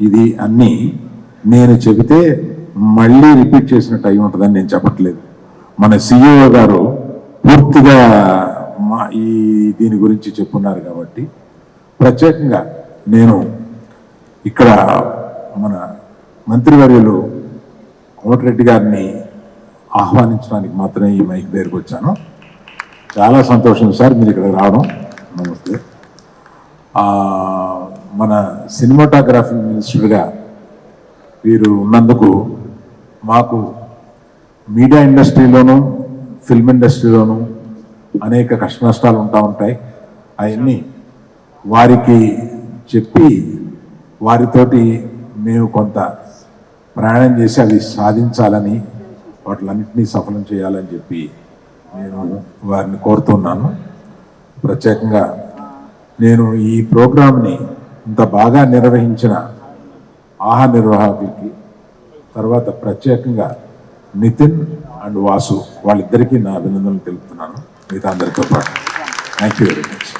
ఇది అన్నీ నేను చెబితే మళ్ళీ రిపీట్ చేసినట్టు అయి ఉంటుందని నేను చెప్పట్లేదు. మన సిఇఓ గారు పూర్తిగా మా ఈ దీని గురించి చెప్పున్నారు కాబట్టి ప్రత్యేకంగా నేను ఇక్కడ మన మంత్రివర్యులు కోమటిరెడ్డి గారిని ఆహ్వానించడానికి మాత్రమే ఈ మైక్ దగ్గరికి వచ్చాను. చాలా సంతోషం సార్ మీరు ఇక్కడ రావడం. నమస్తే. ఆ, మన సినిమాటోగ్రఫీ మినిస్టర్గా వీరు ఉన్నందుకు మాకు మీడియా ఇండస్ట్రీలోనూ ఫిల్మ్ ఇండస్ట్రీలోనూ అనేక కష్ట నష్టాలు ఉంటా ఉంటాయి. అవన్నీ వారికి చెప్పి వారితోటి మేము కొంత ప్రయాణం చేసి అవి సాధించాలని వాటిలన్నింటినీ సఫలం చేయాలని చెప్పి నేను వారిని కోరుతున్నాను. ప్రత్యేకంగా నేను ఈ ప్రోగ్రాంని ఇంత బాగా నిర్వహించిన ఆహా నిర్వాహకులకి తర్వాత ప్రత్యేకంగా నితిన్ అండ్ వాసు వాళ్ళిద్దరికీ నా అభినందనలు తెలుపుతున్నాను. మిగతా అందరితో పాటు. Thank you very much